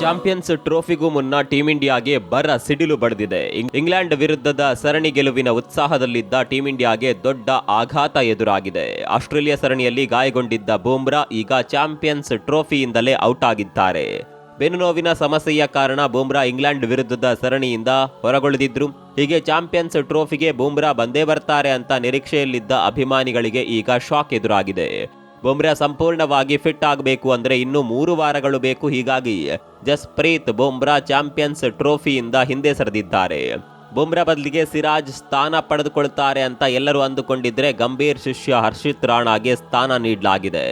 Champions ಟ್ರೋಫಿಗೂ ಮುನ್ನ team ಇಂಡಿಯಾಗೆ ಬರ ಸಿಡಿಲು ಬಡಿದಿದೆ. ಇಂಗ್ಲೆಂಡ್ ವಿರುದ್ಧದ ಸರಣಿ ಗೆಲುವಿನ ಉತ್ಸಾಹದಲ್ಲಿದ್ದ ಟೀಂ ಇಂಡಿಯಾಗೆ ದೊಡ್ಡ ಆಘಾತ ಎದುರಾಗಿದೆ. ಆಸ್ಟ್ರೇಲಿಯಾ ಸರಣಿಯಲ್ಲಿ ಗಾಯಗೊಂಡಿದ್ದ ಬೂಮ್ರಾ ಈಗ ಚಾಂಪಿಯನ್ಸ್ ಟ್ರೋಫಿಯಿಂದಲೇ ಔಟ್ ಆಗಿದ್ದಾರೆ. ಬೆನ್ನು ನೋವಿನ ಸಮಸ್ಯೆಯ ಕಾರಣ ಬೂಮ್ರಾ ಇಂಗ್ಲೆಂಡ್ ವಿರುದ್ಧದ ಸರಣಿಯಿಂದ ಹೊರಗುಳಿದಿದ್ರು. ಹೀಗೆ ಚಾಂಪಿಯನ್ಸ್ ಟ್ರೋಫಿಗೆ ಬೂಮ್ರಾ ಬಂದೇ ಬರ್ತಾರೆ ಅಂತ ನಿರೀಕ್ಷೆಯಲ್ಲಿದ್ದ ಅಭಿಮಾನಿಗಳಿಗೆ ಈಗ ಶಾಕ್ ಎದುರಾಗಿದೆ. ಬುಮ್ರಾ ಸಂಪೂರ್ಣವಾಗಿ ಫಿಟ್ ಆಗಬೇಕು ಅಂದರೆ ಇನ್ನು ಮೂರು ವಾರಗಳು ಬೇಕು. ಹೀಗಾಗಿ ಜಸ್ಪ್ರೀತ್ ಬುಮ್ರಾ ಚಾಂಪಿಯನ್ಸ್ ಟ್ರೋಫಿಯಿಂದ ಹಿಂದೆ ಸರಿದಿದ್ದಾರೆ. ಬುಮ್ರಾ ಬದಲಿಗೆ ಸಿರಾಜ್ ಸ್ಥಾನ ಪಡೆದುಕೊಳ್ತಾರೆ ಅಂತ ಎಲ್ಲರೂ ಅಂದುಕೊಂಡಿದ್ರೆ ಗಂಭೀರ್ ಶಿಷ್ಯ ಹರ್ಷಿತ್ ರಾಣಾಗೆ ಸ್ಥಾನ ನೀಡಲಾಗಿದೆ.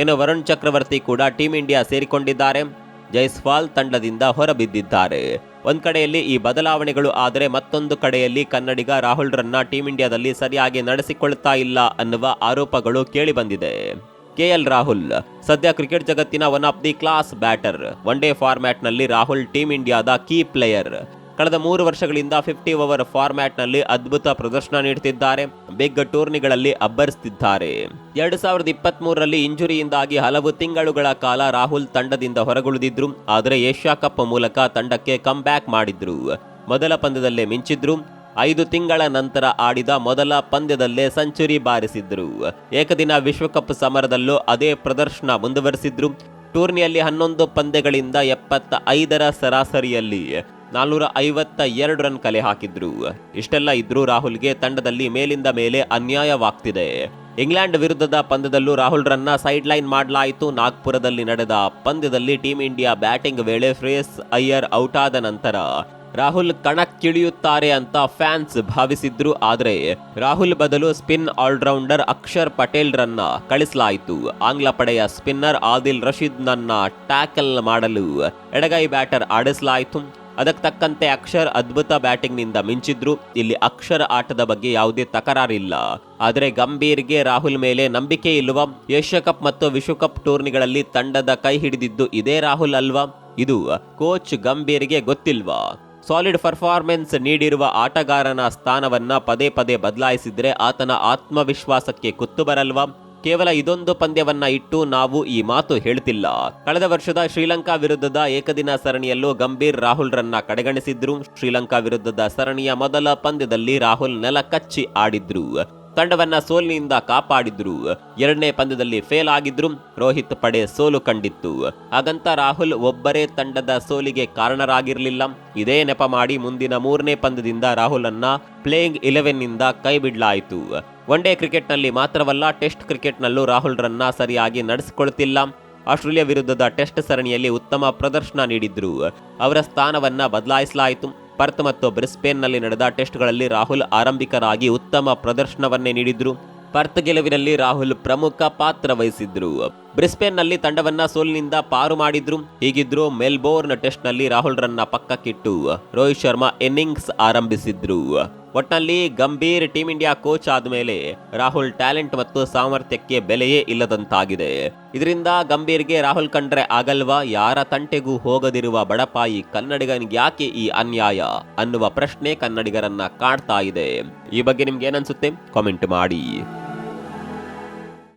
ಇನ್ನು ವರುಣ್ ಚಕ್ರವರ್ತಿ ಕೂಡ ಟೀಂ ಇಂಡಿಯಾ ಸೇರಿಕೊಂಡಿದ್ದಾರೆ. ಜೈಸ್ವಾಲ್ ತಂಡದಿಂದ ಹೊರಬಿದ್ದಿದ್ದಾರೆ. ಒಂದು ಕಡೆಯಲ್ಲಿ ಈ ಬದಲಾವಣೆಗಳು ಆದರೆ ಮತ್ತೊಂದು ಕಡೆಯಲ್ಲಿ ಕನ್ನಡಿಗ ರಾಹುಲ್ ರನ್ನ ಟೀಂ ಇಂಡಿಯಾದಲ್ಲಿ ಸರಿಯಾಗಿ ನಡೆಸಿಕೊಳ್ತಾ ಇಲ್ಲ ಅನ್ನುವ ಆರೋಪಗಳು ಕೇಳಿಬಂದಿದೆ ಕೆಎಲ್ ರಾಹುಲ್. ಸದ್ಯ ಕ್ರಿಕೆಟ್ ಜಗತ್ತಿನ one of the class batter one day ಫಾರ್ಮ್ಯಾಟ್ನಲ್ಲಿ Rahul team ಇಂಡಿಯಾದ ಕೀ ಪ್ಲೇಯರ್ ಕಳೆದ ಮೂರು ವರ್ಷಗಳಿಂದ ಫಿಫ್ಟಿ ಓವರ್ ಫಾರ್ಮ್ಯಾಟ್ನಲ್ಲಿ ಅದ್ಭುತ ಪ್ರದರ್ಶನ ನೀಡುತ್ತಿದ್ದಾರೆ ಬಿಗ್ ಟೂರ್ನಿಗಳಲ್ಲಿ ಅಬ್ಬರಿಸುತ್ತಿದ್ದಾರೆ ಎರಡು ಸಾವಿರದ ಇಪ್ಪತ್ತ್ ಮೂರರಲ್ಲಿ ಇಂಜುರಿಯಿಂದಾಗಿ ಹಲವು ತಿಂಗಳುಗಳ ಕಾಲ ರಾಹುಲ್ ತಂಡದಿಂದ ಹೊರಗುಳಿದಿದ್ರು. ಆದರೆ ಏಷ್ಯಾ ಕಪ್ ಮೂಲಕ ತಂಡಕ್ಕೆ ಕಮ್ ಬ್ಯಾಕ್ ಮಾಡಿದ್ರು. ಮೊದಲ ಪಂದ್ಯದಲ್ಲೇ ಮಿಂಚಿದ್ರು. ಐದು ತಿಂಗಳ ನಂತರ ಆಡಿದ ಮೊದಲ ಪಂದ್ಯದಲ್ಲೇ ಸೆಂಚುರಿ ಬಾರಿಸಿದ್ರು. ಏಕದಿನ ವಿಶ್ವಕಪ್ ಸಮರದಲ್ಲೂ ಅದೇ ಪ್ರದರ್ಶನ ಮುಂದುವರೆಸಿದ್ರು. ಟೂರ್ನಿಯಲ್ಲಿ ಹನ್ನೊಂದು ಪಂದ್ಯಗಳಿಂದ ಎಪ್ಪತ್ತ ಐದರ ಸರಾಸರಿಯಲ್ಲಿ ನಾಲ್ನೂರ ಐವತ್ತ ಎರಡು ರನ್ ಕಲೆ ಹಾಕಿದ್ರು. ಇಷ್ಟೆಲ್ಲ ಇದ್ರೂ ರಾಹುಲ್ಗೆ ತಂಡದಲ್ಲಿ ಮೇಲಿಂದ ಮೇಲೆ ಅನ್ಯಾಯವಾಗ್ತಿದೆ. ಇಂಗ್ಲೆಂಡ್ ವಿರುದ್ಧದ ಪಂದ್ಯದಲ್ಲೂ ರಾಹುಲ್ ರನ್ನ ಸೈಡ್ ಲೈನ್ ಮಾಡಲಾಯಿತು. ನಾಗ್ಪುರದಲ್ಲಿ ನಡೆದ ಪಂದ್ಯದಲ್ಲಿ ಟೀಂ ಇಂಡಿಯಾ ಬ್ಯಾಟಿಂಗ್ ವೇಳೆ ಶ್ರೇಯಸ್ ಅಯ್ಯರ್ ಔಟ್ ಆದ ನಂತರ ರಾಹುಲ್ ಕಣಕ್ಕಿಳಿಯುತ್ತಾರೆ ಅಂತ ಫ್ಯಾನ್ಸ್ ಭಾವಿಸಿದ್ರು, ಆದರೆ ರಾಹುಲ್ ಬದಲು ಸ್ಪಿನ್ ಆಲ್ರೌಂಡರ್ ಅಕ್ಷರ್ ಪಟೇಲ್ ರನ್ನ ಕಳಿಸಲಾಯಿತು. ಆಂಗ್ಲ ಪಡೆಯ ಸ್ಪಿನ್ನರ್ ಆದಿಲ್ ರಶೀದ್ ನನ್ನ ಟ್ಯಾಕಲ್ ಮಾಡಲು ಎಡಗೈ ಬ್ಯಾಟರ್ ಆಡಿಸಲಾಯಿತು. ಅದಕ್ಕೆ ತಕ್ಕಂತೆ ಅಕ್ಷರ್ ಅದ್ಭುತ ಬ್ಯಾಟಿಂಗ್ನಿಂದ ಮಿಂಚಿದ್ರು. ಇಲ್ಲಿ ಅಕ್ಷರ್ ಆಟದ ಬಗ್ಗೆ ಯಾವುದೇ ತಕರಾರಿಲ್ಲ. ಆದರೆ ಗಂಭೀರ್ಗೆ ರಾಹುಲ್ ಮೇಲೆ ನಂಬಿಕೆ ಇಲ್ವಾ? ಏಷ್ಯಾ ಕಪ್ ಮತ್ತು ವಿಶ್ವಕಪ್ ಟೂರ್ನಿಗಳಲ್ಲಿ ತಂಡದ ಕೈ ಹಿಡಿದಿದ್ದು ಇದೇ ರಾಹುಲ್ ಅಲ್ವಾ? ಇದು ಕೋಚ್ ಗಂಭೀರ್ಗೆ ಗೊತ್ತಿಲ್ವಾ? ಸಾಲಿಡ್ ಪರ್ಫಾರ್ಮೆನ್ಸ್ ನೀಡಿರುವ ಆಟಗಾರನ ಸ್ಥಾನವನ್ನ ಪದೇ ಪದೇ ಬದಲಾಯಿಸಿದರೆ ಆತನ ಆತ್ಮವಿಶ್ವಾಸಕ್ಕೆ ಕುತ್ತು ಬರಲ್ವಾ? ಕೇವಲ ಇದೊಂದು ಪಂದ್ಯವನ್ನ ಇಟ್ಟು ನಾವು ಈ ಮಾತು ಹೇಳ್ತಿಲ್ಲ. ಕಳೆದ ವರ್ಷದ ಶ್ರೀಲಂಕಾ ವಿರುದ್ಧದ ಏಕದಿನ ಸರಣಿಯಲ್ಲೂ ಗಂಭೀರ್ ರಾಹುಲ್ ರನ್ನ ಕಡೆಗಣಿಸಿದ್ರು. ಶ್ರೀಲಂಕಾ ವಿರುದ್ಧದ ಸರಣಿಯ ಮೊದಲ ಪಂದ್ಯದಲ್ಲಿ ರಾಹುಲ್ ನೆಲ ಕಚ್ಚಿ ಆಡಿದ್ರು. ತಂಡವನ್ನ ಸೋಲಿನಿಂದ ಕಾಪಾಡಿದ್ರು. ಎರಡನೇ ಪಂದ್ಯದಲ್ಲಿ ಫೇಲ್ ಆಗಿದ್ರು. ರೋಹಿತ್ ಪಡೆ ಸೋಲು ಕಂಡಿತ್ತು. ಹಾಗಂತ ರಾಹುಲ್ ಒಬ್ಬರೇ ತಂಡದ ಸೋಲಿಗೆ ಕಾರಣರಾಗಿರಲಿಲ್ಲ. ಇದೇ ನೆಪ ಮಾಡಿ ಮುಂದಿನ ಮೂರನೇ ಪಂದ್ಯದಿಂದ ರಾಹುಲ್ ಅನ್ನ ಪ್ಲೇಯಿಂಗ್ ಇಲೆವೆನ್ನಿಂದ ಕೈ ಬಿಡ್ಲಾಯಿತು. ಒನ್ ಡೇ ಕ್ರಿಕೆಟ್ನಲ್ಲಿ ಮಾತ್ರವಲ್ಲ, ಟೆಸ್ಟ್ ಕ್ರಿಕೆಟ್ನಲ್ಲೂ ರಾಹುಲ್ ರನ್ನ ಸರಿಯಾಗಿ ನಡೆಸಿಕೊಳ್ತಿಲ್ಲ. ಆಸ್ಟ್ರೇಲಿಯಾ ವಿರುದ್ಧದ ಟೆಸ್ಟ್ ಸರಣಿಯಲ್ಲಿ ಉತ್ತಮ ಪ್ರದರ್ಶನ ನೀಡಿದ್ರು. ಅವರ ಸ್ಥಾನವನ್ನ ಬದಲಾಯಿಸಲಾಯಿತು. ಪರ್ತ್ ಮತ್ತು ಬ್ರಿಸ್ಬೇನ್ನಲ್ಲಿ ನಡೆದ ಟೆಸ್ಟ್ಗಳಲ್ಲಿ ರಾಹುಲ್ ಆರಂಭಿಕರಾಗಿ ಉತ್ತಮ ಪ್ರದರ್ಶನವನ್ನೇ ನೀಡಿದ್ರು. ಪರ್ತ್ ಗೆಲುವಿನಲ್ಲಿ ರಾಹುಲ್ ಪ್ರಮುಖ ಪಾತ್ರ ವಹಿಸಿದ್ರು. ಬ್ರಿಸ್ಬೇನ್ನಲ್ಲಿ ತಂಡವನ್ನ ಸೋಲಿನಿಂದ ಪಾರು ಮಾಡಿದ್ರು. ಹೀಗಿದ್ರು ಮೆಲ್ಬೋರ್ನ್ ಟೆಸ್ಟ್ನಲ್ಲಿ ರಾಹುಲ್ ರನ್ನ ಪಕ್ಕಕ್ಕಿಟ್ಟು ರೋಹಿತ್ ಶರ್ಮಾ ಇನ್ನಿಂಗ್ಸ್ ಆರಂಭಿಸಿದ್ರು. ಒಟ್ನಲ್ಲಿ ಗಂಭೀರ್ ಟೀಂ ಇಂಡಿಯಾ ಕೋಚ್ ಆದಮೇಲೆ ರಾಹುಲ್ ಟ್ಯಾಲೆಂಟ್ ಮತ್ತು ಸಾಮರ್ಥ್ಯಕ್ಕೆ ಬೆಲೆಯೇ ಇಲ್ಲದಂತಾಗಿದೆ. ಇದರಿಂದ ಗಂಭೀರ್ಗೆ ರಾಹುಲ್ ಕಂಡ್ರೆ ಆಗಲ್ವಾ? ಯಾರ ತಂಟೆಗೂ ಹೋಗದಿರುವ ಬಡಪಾಯಿ ಕನ್ನಡಿಗನಿಗೆ ಯಾಕೆ ಈ ಅನ್ಯಾಯ? ಅನ್ನುವ ಪ್ರಶ್ನೆ ಕನ್ನಡಿಗರನ್ನ ಕಾಡ್ತಾ ಇದೆ. ಈ ಬಗ್ಗೆ ನಿಮ್ಗೆ ಏನನ್ಸುತ್ತೆ? ಕಾಮೆಂಟ್ ಮಾಡಿ.